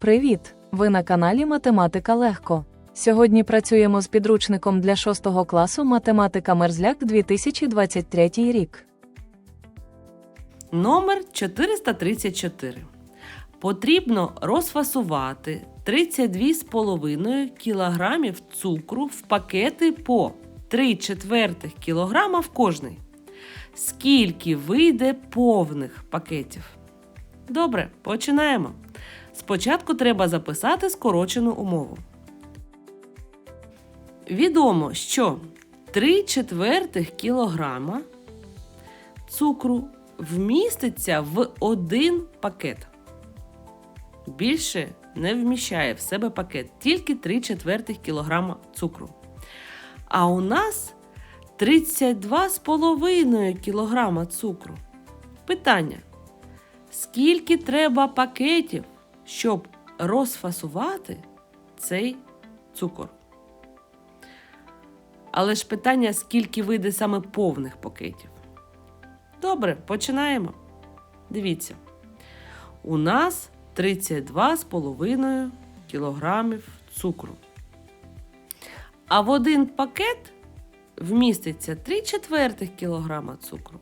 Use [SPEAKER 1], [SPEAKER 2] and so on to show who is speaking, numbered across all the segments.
[SPEAKER 1] Привіт! Ви на каналі Математика Легко. Сьогодні працюємо з підручником для 6 класу Математика Мерзляк 2023 рік.
[SPEAKER 2] Номер 434. Потрібно розфасувати 32,5 кг цукру в пакети по 3 четвертих кг в кожний. Скільки вийде повних пакетів? Добре, починаємо. Спочатку треба записати скорочену умову. Відомо, що 3 четвертих кілограма цукру вміститься в один пакет. Більше не вміщає в себе пакет, тільки 3 четвертих кілограма цукру. А у нас 32,5 кілограма цукру. Питання: скільки треба пакетів, щоб розфасувати цей цукор? Але ж питання, скільки вийде саме повних пакетів? Добре, починаємо. Дивіться. У нас 32,5 кілограмів цукру. А в один пакет вміститься 3 четвертих кілограма цукру.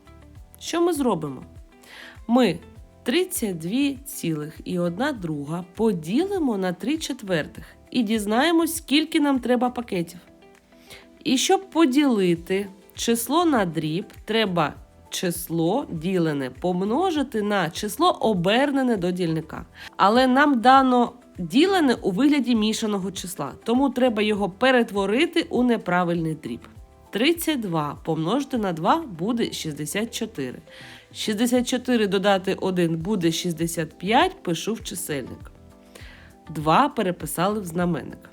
[SPEAKER 2] Що ми зробимо? Ми 32,1 друга поділимо на 3 четвертих і дізнаємось, скільки нам треба пакетів. І щоб поділити число на дріб, треба число ділене помножити на число обернене до дільника. Але нам дано ділене у вигляді мішаного числа, тому треба його перетворити у неправильний дріб. 32 помножити на 2 буде 64. 64 додати 1 буде 65, пишу в чисельник. 2 переписали в знаменник.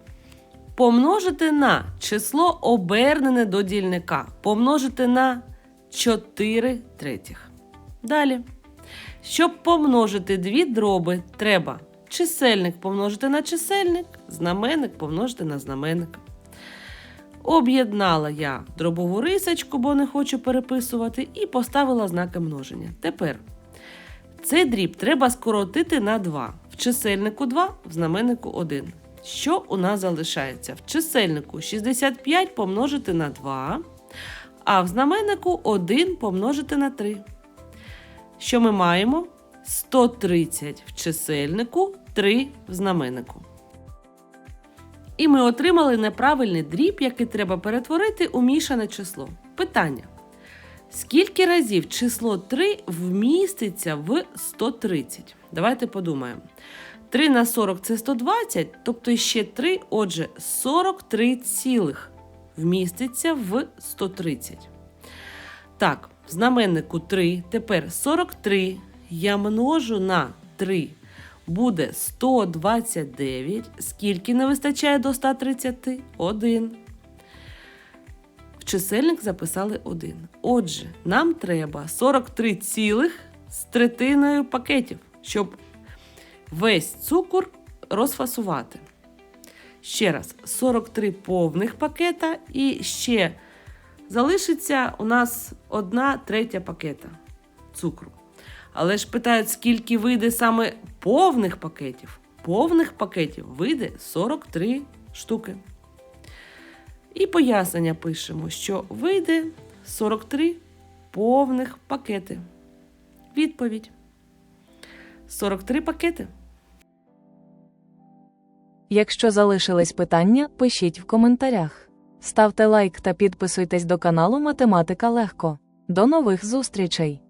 [SPEAKER 2] Помножити на число обернене до дільника. Помножити на 4 третіх. Далі. Щоб помножити дві дроби, треба чисельник помножити на чисельник, знаменник помножити на знаменник. Об'єднала я дробову рисочку, бо не хочу переписувати, і поставила знаки множення. Тепер цей дріб треба скоротити на 2. В чисельнику 2, в знаменнику 1. Що у нас залишається? В чисельнику 65 помножити на 2, а в знаменнику 1 помножити на 3. Що ми маємо? 130 в чисельнику, 3 в знаменнику. І ми отримали неправильний дріб, який треба перетворити у мішане число. Питання. Скільки разів число 3 вміститься в 130? Давайте подумаємо. 3 на 40 це 120, тобто ще 3, отже, 43 цілих вміститься в 130. Так, знаменнику 3, тепер 43 я множу на 3. Буде 129. Скільки не вистачає до 130? 1. В чисельник записали 1. Отже, нам треба 43 цілих з третиною пакетів, щоб весь цукор розфасувати. Ще раз, 43 повних пакета і ще залишиться у нас одна третя пакета цукру. Але ж питають, скільки вийде саме повних пакетів. Повних пакетів вийде 43 штуки. І пояснення пишемо, що вийде 43 повних пакети. Відповідь. 43 пакети.
[SPEAKER 1] Якщо залишились питання, пишіть в коментарях. Ставте лайк та підписуйтесь до каналу Математика Легко. До нових зустрічей!